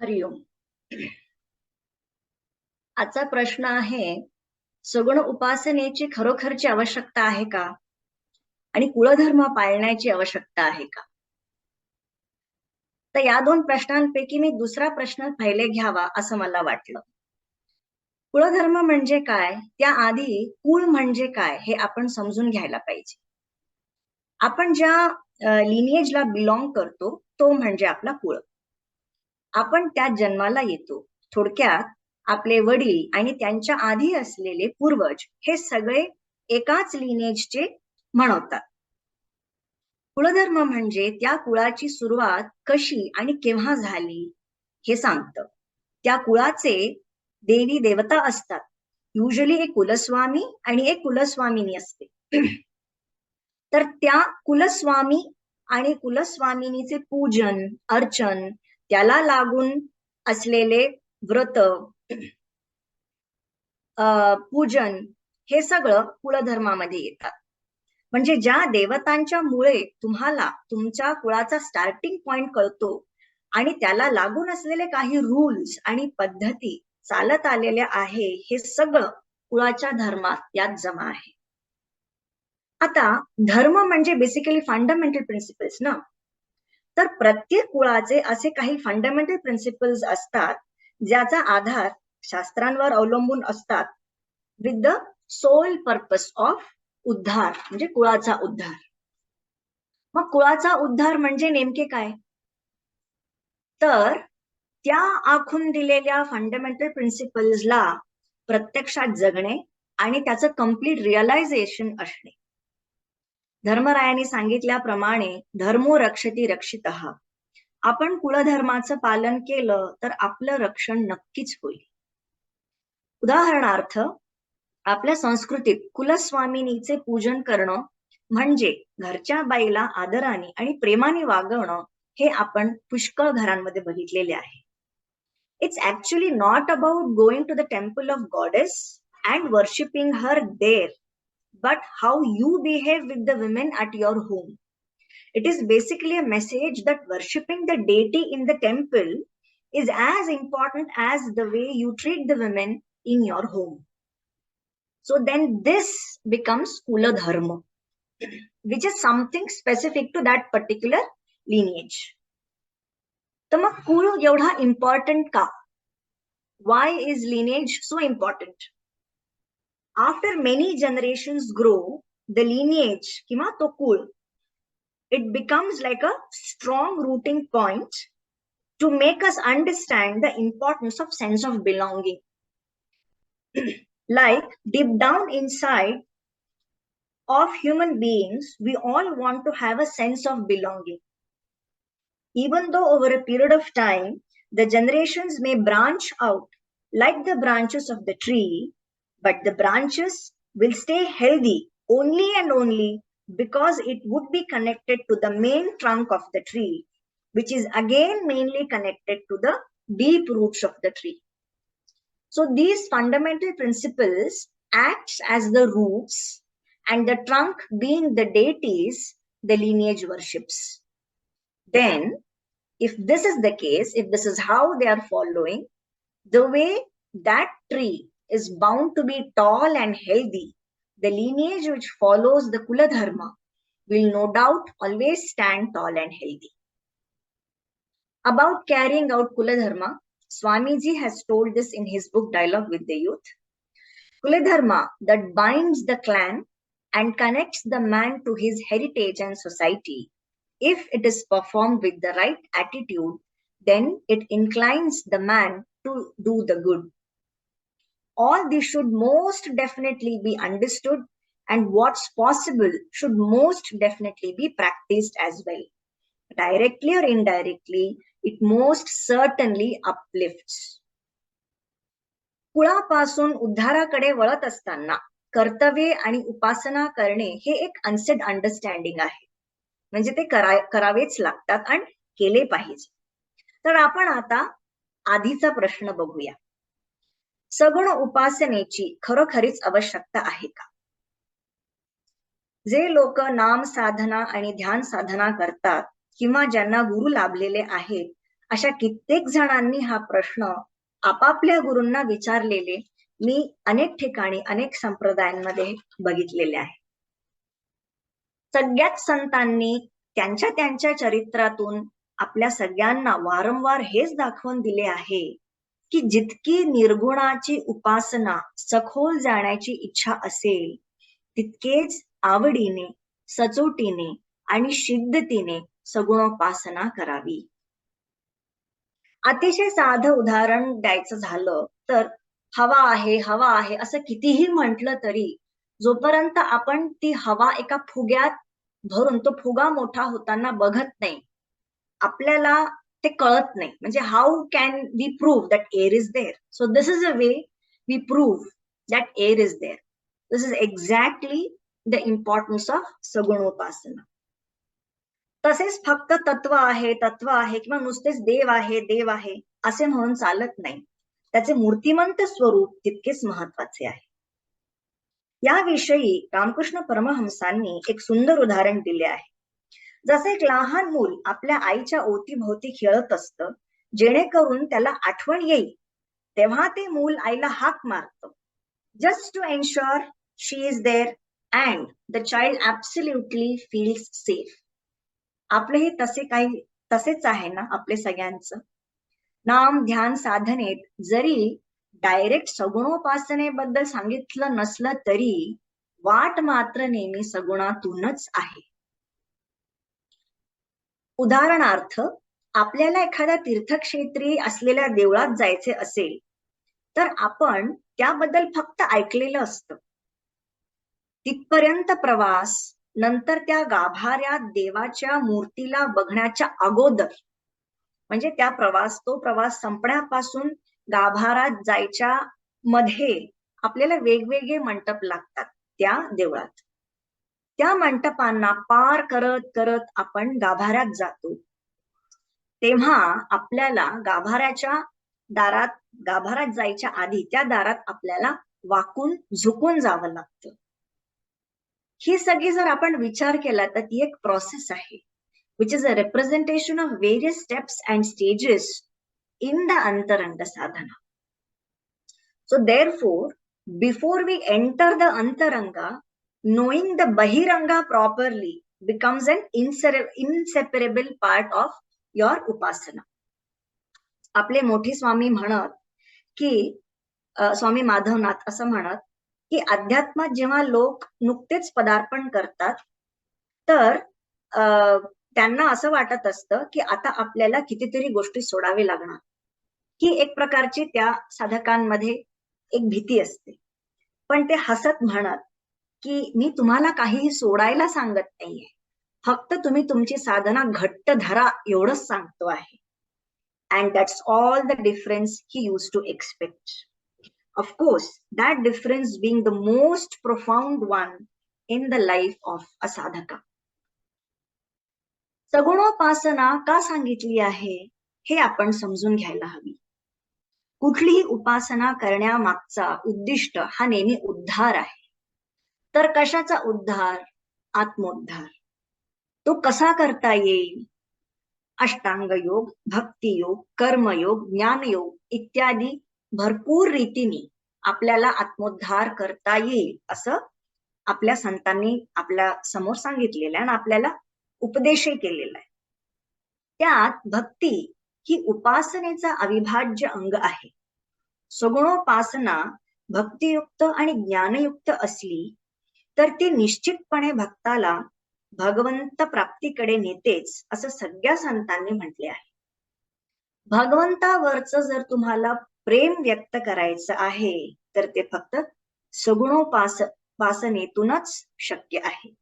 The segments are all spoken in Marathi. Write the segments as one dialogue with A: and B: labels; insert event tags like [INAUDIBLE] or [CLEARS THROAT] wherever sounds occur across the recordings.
A: हरिओम हो. आजचा प्रश्न आहे सगुण उपासनेची खरोखरची आवश्यकता आहे का? आणि कुळधर्म पाळण्याची आवश्यकता आहे का? तर या दोन प्रश्नांपैकी मी दुसरा प्रश्न पहिले घ्यावा असं मला वाटलं. कुळधर्म म्हणजे काय? त्याआधी कुळ म्हणजे काय? हे आपण समजून घ्यायला पाहिजे. आपण ज्या लिनिएजला बिलॉंग करतो तो म्हणजे आपला कुळ. आपण त्या जन्माला येतो. थोडक्यात आपले वडील आणि त्यांच्या आधी असलेले पूर्वज हे सगळे एकाच लिनेजचे म्हणवतात. कुळधर्म म्हणजे त्या कुळाची सुरुवात कशी आणि केव्हा झाली हे सांगतं. त्या कुळाचे देवी देवता असतात. युजली एक कुलस्वामी आणि एक कुलस्वामिनी असते. तर त्या कुलस्वामी आणि कुलस्वामिनीचे पूजन अर्चन त्याला लागून असलेले व्रत पूजन हे सगळं कुळधर्मामध्ये येतात. म्हणजे ज्या देवतांच्या मुळे तुम्हाला तुमच्या कुळाचा स्टार्टिंग पॉइंट कळतो आणि त्याला लागून असलेले काही रूल्स आणि पद्धती चालत आलेल्या आहे हे सगळं कुळाच्या धर्मात यात जमा आहे. आता धर्म म्हणजे बेसिकली फंडामेंटल प्रिन्सिपल्स ना? तर प्रत्येक कुळाचे असे काही फंडामेंटल प्रिन्सिपल्स असतात ज्याचा आधार शास्त्रांवर अवलंबून असतात. With the soul purpose of उद्धार म्हणजे कुळाचा उद्धार. मग कुळाचा उद्धार म्हणजे नेमके काय? तर त्या आखून दिलेल्या फंडामेंटल प्रिन्सिपल्सला प्रत्यक्षात जगणे आणि त्याचं कंप्लीट रिअलायझेशन असणे. धर्मरायांनी सांगितल्याप्रमाणे धर्मो रक्षती रक्षित. आपण कुलधर्माचं पालन केलं तर आपलं रक्षण नक्कीच होईल. उदाहरणार्थ आपल्या संस्कृतीत कुलस्वामिनीचे पूजन करणं म्हणजे घरच्या बाईला आदराने आणि प्रेमाने वागवणं हे आपण पुष्कळ घरांमध्ये बघितलेले आहे. It's actually not about going to the temple of goddess and worshipping her there but how you behave with the women at your home. It is basically a message that worshipping the deity in the temple is as important as the way you treat the women in your home. So then this becomes Kula Dharma, which is something specific to that particular lineage. तर मग कुळ एवढा इम्पॉर्टंट का why is lineage so important after many generations grow, the lineage, kima to kul, it becomes like a strong rooting point to make us understand the importance of sense of belonging. [CLEARS THROAT] like deep down inside of human beings, we all want to have a sense of belonging. Even though over a period of time, the generations may branch out like the branches of the tree, but the branches will stay healthy only and only because it would be connected to the main trunk of the tree, which is again mainly connected to the deep roots of the tree. So these fundamental principles acts as the roots and the trunk being the deities the lineage worships. Then, if this is the case, if this is how they are following, the way that tree is bound to be tall and healthy, the lineage which follows the Kula Dharma will no doubt always stand tall and healthy. About carrying out Kula Dharma, Swamiji has told this in his book Dialogue with the Youth. Kula Dharma that binds the clan and connects the man to his heritage and society. If it is performed with the right attitude, then it inclines the man to do the good all this should most definitely be understood and what's possible should most definitely be practiced as well. Directly or indirectly, it most certainly uplifts. कुळापासून उद्धाराकडे वळत असताना कर्तव्ये आणि उपासना करणे हे एक अनसेड अंडरस्टँडिंग आहे म्हणजे ते करा करावेच लागतात आणि केले पाहिजे तर आपण आता आधीचा प्रश्न बघूया सगुण उपासनेची खरोखरीच आवश्यकता आहे का? जे लोक नाम साधना आणि ध्यान साधना करतात किंवा ज्यांना गुरु लाभलेले आहेत अशा कित्येक जणांनी हा प्रश्न आपापल्या गुरूंना विचारलेले मी अनेक ठिकाणी अनेक संप्रदायांमध्ये बघितलेले आहे. सगळ्याच संतांनी त्यांच्या त्यांच्या चरित्रातून आपल्या सगळ्यांना वारंवार हेच दाखवून दिले आहे की जितकी निर्गुणाची उपासना सखोल जाण्याची इच्छा असेल तितकेच आवडीने सचोटीने आणि शिद्धतीने सगुणोपासना करावी. अतिशय साधं उदाहरण द्यायचं झालं तर हवा आहे हवा आहे असं कितीही म्हटलं तरी जोपर्यंत आपण ती हवा एका फुग्यात भरून तो फुगा मोठा होताना बघत नाही आपल्याला ते कळत नाही. म्हणजे how can we prove that air is there so this is a way we prove that air is there this is exactly the importance of सगुणोपासना. तसेच फक्त तत्व आहे तत्व आहे किंवा नुसतेच देव आहे देव आहे असे म्हणून चालत नाही. त्याचे मूर्तिमंत स्वरूप तितकेच महत्त्वाचे आहे. याविषयी रामकृष्ण परमहंसांनी एक सुंदर उदाहरण दिले आहे. जसे एक लहान मूल आपल्या आईच्या ओतीभोवती खेळत असतं जेणेकरून त्याला आठवण येईल तेव्हा ते मूल आईला हाक मारतं. Just to ensure she is there and the child absolutely feels safe आपलेही तसे काही तसेच आहे ना आपले सगळ्यांचं? नाम ध्यान साधनेत जरी डायरेक्ट सगुणोपासनेबद्दल सांगितलं नसलं तरी वाट मात्र नेहमी सगुणातूनच आहे. उदाहरणार्थ आपल्याला एखाद्या तीर्थक्षेत्री असलेल्या देवळात जायचे असेल तर आपण त्याबद्दल फक्त ऐकलेलं असतं. तिथपर्यंत प्रवास नंतर त्या गाभाऱ्यात देवाच्या मूर्तीला बघण्याच्या अगोदर. म्हणजे त्या प्रवास तो प्रवास संपण्यापासून गाभारात जायच्या मध्ये आपल्याला वेगवेगळे मंडप लागतात त्या देवळात. त्या मंडपांना पार करत करत आपण गाभाऱ्यात जातो. तेव्हा आपल्याला गाभाऱ्याच्या दारात गाभाऱ्यात जायच्या आधी त्या दारात आपल्याला वाकून झुकून जावं लागतं. ही सगळी जर आपण विचार केला तर ती एक प्रोसेस आहे. Which is a representation of various steps and stages in the अंतरंग साधना so there four before we enter the अंतरंगा knowing the bahiranga properly becomes an inseparable part of your upasana. आपले मोठे स्वामी म्हणत की स्वामी माधवनाथ असं म्हणत की अध्यात्मात जेव्हा लोक नुकतेच पदार्पण करतात तर त्यांना असं वाटत असतं की आता आपल्याला कितीतरी गोष्टी सोडावे लागणार ही एक प्रकारची त्या साधकांमध्ये एक भीती असते पण ते हसत म्हणत की मी तुम्हाला काहीही सोडायला सांगत नाहीये. फक्त तुम्ही तुमची साधना घट्ट धरा एवढंच सांगतो आहे. And that's all the difference he used to expect of course that difference being the most most one in the life of a sadhaka सगुणोपासना का सांगितली आहे हे आपण समजून घ्यायला हवी. कुठलीही उपासना करण्यामागचा उद्दिष्ट हा नेहमी उद्धार आहे. तर कशाचा उद्धार? आत्मोद्धार. तो कसा करता येईल? अष्टांग योग भक्ती योग कर्मयोग ज्ञानयोग इत्यादी भरपूर रीतीने आपल्याला आत्मोद्धार करता येईल असं आपल्या संतांनी आपल्यासमोर सांगितलेलं आहे आणि आपल्याला उपदेशही केलेला आहे. त्यात भक्ती ही उपासनेचा अविभाज्य अंग आहे. सगुणोपासना भक्तियुक्त आणि ज्ञानयुक्त असली तर ती निश्चितपणे भक्ताला भगवंत प्राप्तीकडे नेतेच असं सगळ्या संतांनी म्हटले आहे. भगवंतावरच जर तुम्हाला प्रेम व्यक्त करायचं आहे तर ते फक्त सगुणोपासनेतूनच शक्य आहे.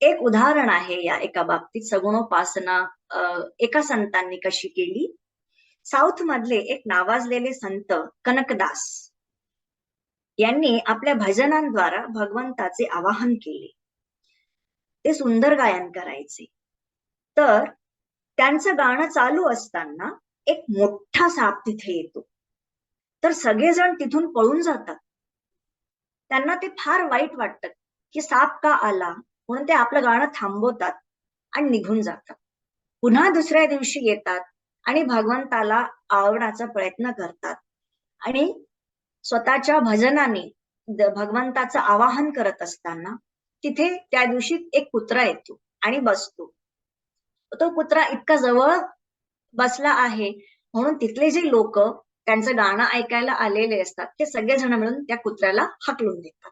A: एक उदाहरण आहे या एका बाबतीत सगुणोपासना एका संतांनी कशी केली? साऊथ मधले एक नावाजलेले संत कनकदास. यांनी आपल्या भजनांद्वारा भगवंताचे आवाहन केले. ते सुंदर गायन करायचे. तर त्यांचं गाणं चालू असताना एक मोठा साप तिथे येतो. तर सगळेजण तिथून पळून जातात. त्यांना ते फार वाईट वाटत की साप का आला म्हणून ते आपलं गाणं थांबवतात आणि निघून जातात. पुन्हा दुसऱ्या दिवशी येतात आणि भगवंताला आवडण्याचा प्रयत्न करतात. आणि स्वतःच्या भजनाने भगवंताचं आवाहन करत असताना तिथे त्या दिवशी एक कुत्रा येतो आणि बसतो. तो कुत्रा इतका जवळ बसला आहे म्हणून तिथले जे लोक त्यांचं गाणं ऐकायला आलेले असतात ते सगळेजण मिळून त्या कुत्र्याला हकलून देतात.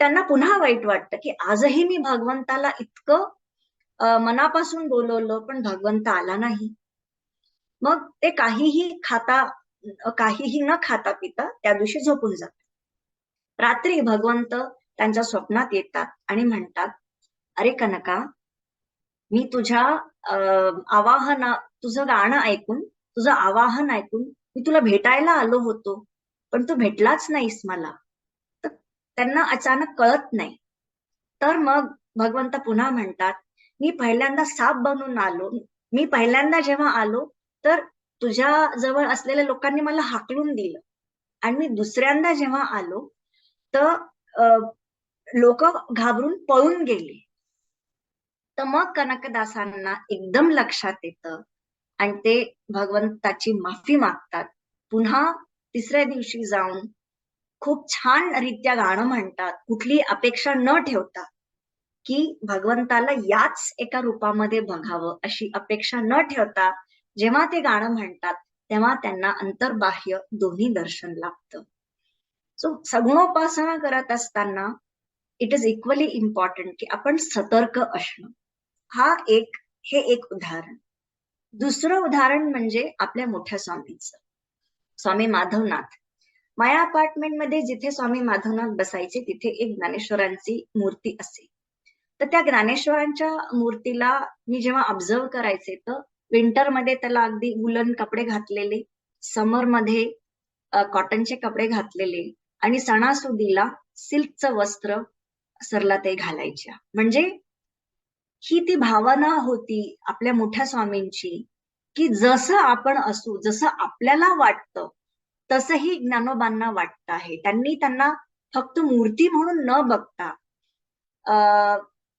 A: त्यांना पुन्हा वाईट वाटतं की आजही मी भगवंताला इतकं मनापासून बोलवलं पण भगवंत आला नाही. मग ते काहीही खाता काहीही न खाता पिता त्या दिवशी झोपून जातात. रात्री भगवंत त्यांच्या स्वप्नात येतात आणि म्हणतात अरे कनका मी तुझ्या आवाहना तुझं गाणं ऐकून तुझं आवाहन ऐकून मी तुला भेटायला आलो होतो पण तू भेटलाच नाहीस मला. तर त्यांना अचानक कळत नाही. तर मग भगवंत पुन्हा म्हणतात मी पहिल्यांदा साप बनून आलो. मी पहिल्यांदा जेव्हा आलो तर तुझ्या जवळ असलेल्या लोकांनी मला हाकलून दिलं. आणि मी दुसऱ्यांदा जेव्हा आलो तर लोक घाबरून पळून गेले. तर मग कनकदासांना एकदम लक्षात येतं आणि ते भगवंताची माफी मागतात. पुन्हा तिसऱ्या दिवशी जाऊन खूप छान रित्या गाणं म्हणतात. कुठली अपेक्षा न ठेवता की भगवंताला याच एका रूपामध्ये बघावं अशी अपेक्षा न ठेवता जेव्हा ते गाणं म्हणतात तेव्हा त्यांना अंतर्बाह्य दोन्ही दर्शन लागतं. सो सगुणोपासना करत असताना इट इज इक्वली इम्पॉर्टंट की आपण सतर्क असणं. हा एक हे एक उदाहरण. दुसरं उदाहरण म्हणजे आपल्या मोठ्या स्वामींचं. स्वामी माधवनाथ. माया अपार्टमेंटमध्ये जिथे स्वामी माधवनाथ बसायचे तिथे एक ज्ञानेश्वरांची मूर्ती असे. तर त्या ज्ञानेश्वरांच्या मूर्तीला मी जेव्हा ऑब्झर्व करायचे तर विंटरमध्ये त्याला अगदी वुलन कपडे घातलेले समरमध्ये कॉटनचे कपडे घातलेले आणि सणासुदीला सिल्कचं वस्त्र सरला ते घालायच्या. म्हणजे ही ती भावना होती आपल्या मोठ्या स्वामींची की जसं आपण असू जसं आपल्याला वाटतं तसंही ज्ञानोबांना वाटत आहे. त्यांनी त्यांना फक्त मूर्ती म्हणून न बघता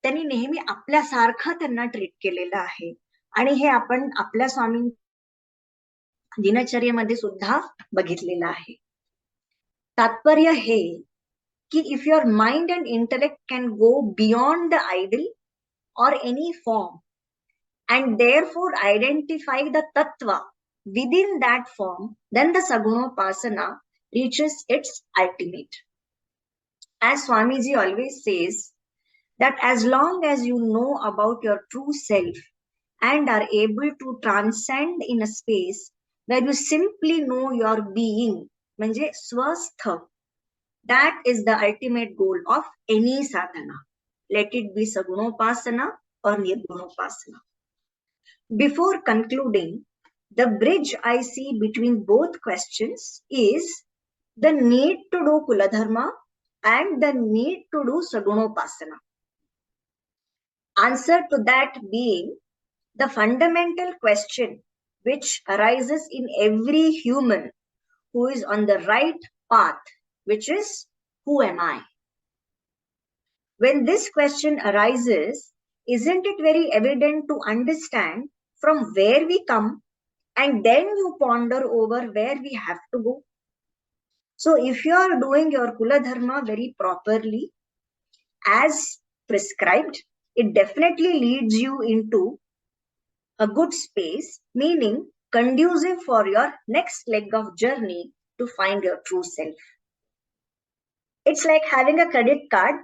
A: त्यांनी नेहमी आपल्यासारखं त्यांना ट्रीट केलेलं आहे. आणि हे आपण आपल्या स्वामी दिनचर्येमध्ये सुद्धा बघितलेलं आहे तात्पर्य हे की if your mind and intellect can go beyond the idol or any form and therefore identify the tattva within that form, then the Sagunopasana reaches its ultimate. As Swamiji always says, that as long as you know about your true self and are able to transcend in a space where you simply know your being म्हणजे स्वस्थ that is the ultimate goal of any sadhana let it be sagunopasana or nirgunopasana before concluding the bridge i see between both questions is the need to do kuladharma and the need to do sagunopasana answer to that being the fundamental question which arises in every human who is on the right path, which is, Who am I? When this question arises, isn't it very evident to understand from where we come and then you ponder over where we have to go? So, if you are doing your Kula Dharma very properly, as prescribed, it definitely leads you into a good space, meaning conducive for your next leg of journey to find your true self. It's like having a credit card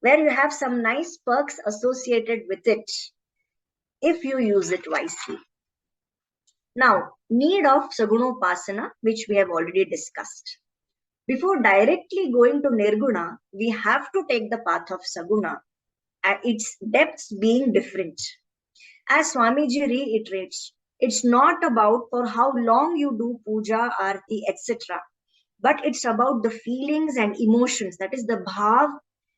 A: where you have some nice perks associated with it if you use it wisely. Now, need of Sagunopasana, which we have already discussed. Before directly going to Nirguna, we have to take the path of Saguna, its depths being different. As Swamiji reiterates, it's not about for how long you do puja, arti, etc. But it's about the feelings and emotions, that is the bhav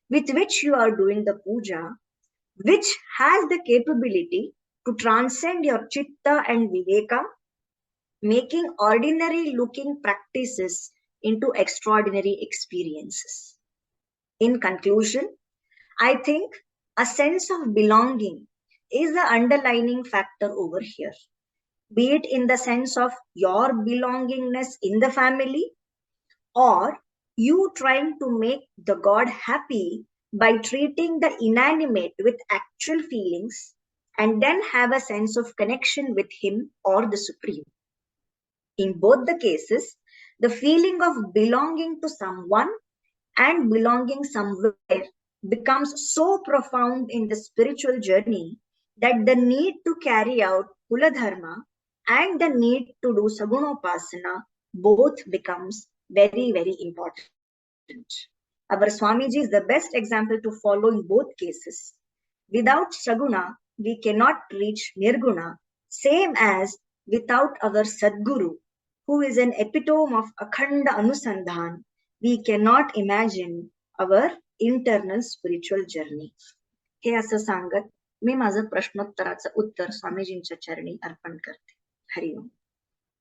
A: with which you are doing the puja, which has the capability to transcend your chitta and viveka, making ordinary looking practices into extraordinary experiences. In conclusion, I think a sense of belonging is the underlining factor over here. Be it in the sense of your belongingness in the family or you trying to make the God happy by treating the inanimate with actual feelings and then have a sense of connection with Him or the Supreme. In both the cases, the feeling of belonging to someone and belonging somewhere becomes so profound in the spiritual journey that the need to carry out Kula Dharma and the need to do Sagunopasana both becomes very, very important. Our Swamiji is the best example to follow in both cases. Without Saguna, we cannot reach Nirguna, same as without our Sadguru, who is an epitome of Akhanda Anusandhan, we cannot imagine our internal spiritual journey. Here, Sasangat, मी माझं प्रश्नोत्तराचं उत्तर स्वामीजींच्या चरणी अर्पण करते. हरिओम.